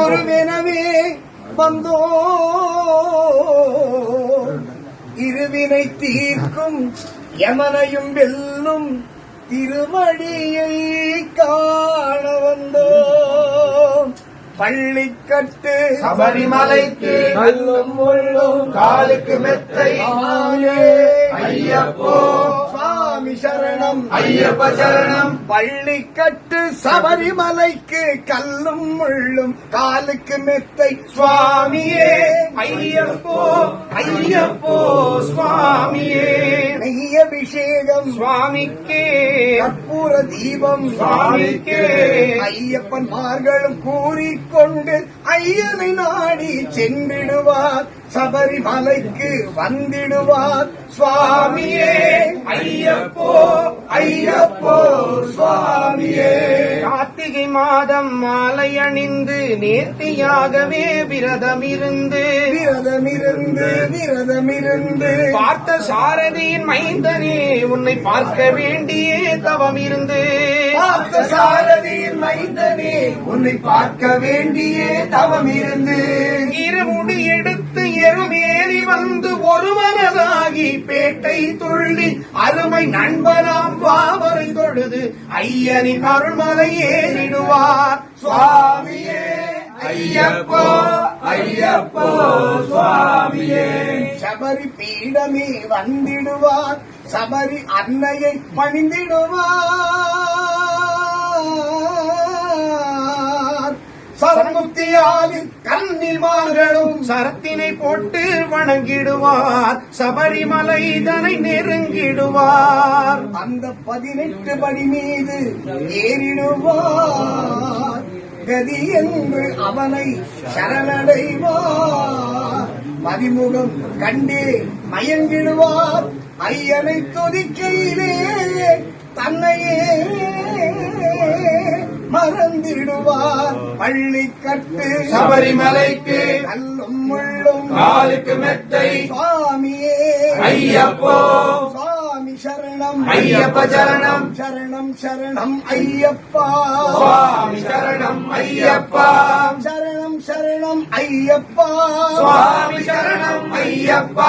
குருவெனவே வந்தோ. இருவினை தீர்க்கும் யமனையும் வெல்லும் திருவடியை காண வந்தோம் பள்ளிக்கட்டு சபரிமலைக்கு கல்லும் முள்ளும் காலுக்கு மெத்தை ஐயப்போ. சரணம். ஐயப்ப சரணம். பள்ளிக்கட்டு சபரிமலைக்கு கல்லும் முள்ளும் காலுக்கு மெத்தை. சுவாமியே. ஐயப்போ ஐயப்போ சுவாமியே. நெய் அபிஷேகம் சுவாமிக்கே. கற்பூர தீபம். சுவாமிக்கே. ஐயப்பன்மார்களும் கூறிக்கொண்டு ஐயனை நாடி சென்றிடுவார். சபரிமலைக்கு வந்திடுவார். சுவாமியே. ஐயப்போ ஐயப்போ சுவாமியே. கார்த்திகை மாதம் மாலை அணிந்து நேர்த்தியாகவே விரதமிருந்து. விரதமிருந்து விரதமிருந்து. பார்த்த சாரதியின் மைந்தனே உன்னை பார்க்க வேண்டியே தவம் இருந்து பார்த்த சாரதியின் மைந்தனே உன்னை பார்க்க வேண்டியே தவம் இருந்து இருமுடி எடுத்து எருமேறி வந்து ஒரு மனதாகி பேட்டை துள்ளி அருமை நண்பனாம் பாவரை தொழுது ஐயனி அருள்மலை ஏறிடுவார். சுவாமியே ஐயப்போ ஐயப்போ சுவாமியே. சபரி பீடமே வந்திடுவார் சபரி அன்னையை பணிந்திடுவார். சரமுக்தியாலில் கண்ணில் மார்களும் சரத்தினை போட்டு வணங்கிடுவார். சபரிமலை தனை நெருங்கிடுவார். அந்த பதினெட்டு படி மீது ஏறிடுவார். கதி என்று அவனை சரணடைவார். மதிமுகம் கண்டே மயங்கிடுவார். ஐயனை துதிக்கையிலே தன்னையே மறந்திடுவார். பள்ளி கட்டு சபரிமலைக்கு கல்லும் முள்ளும் காலுக்கு மெத்தை சுவாமியே. ஐயப்போ. சுவாமி சரணம். ஐயப்ப சரணம். சரணம் சரணம் ஐயப்பா. சுவாமி சரணம் ஐயப்பா. சரணம் சரணம் ஐயப்பா. சுவாமி சரணம் ஐயப்பா.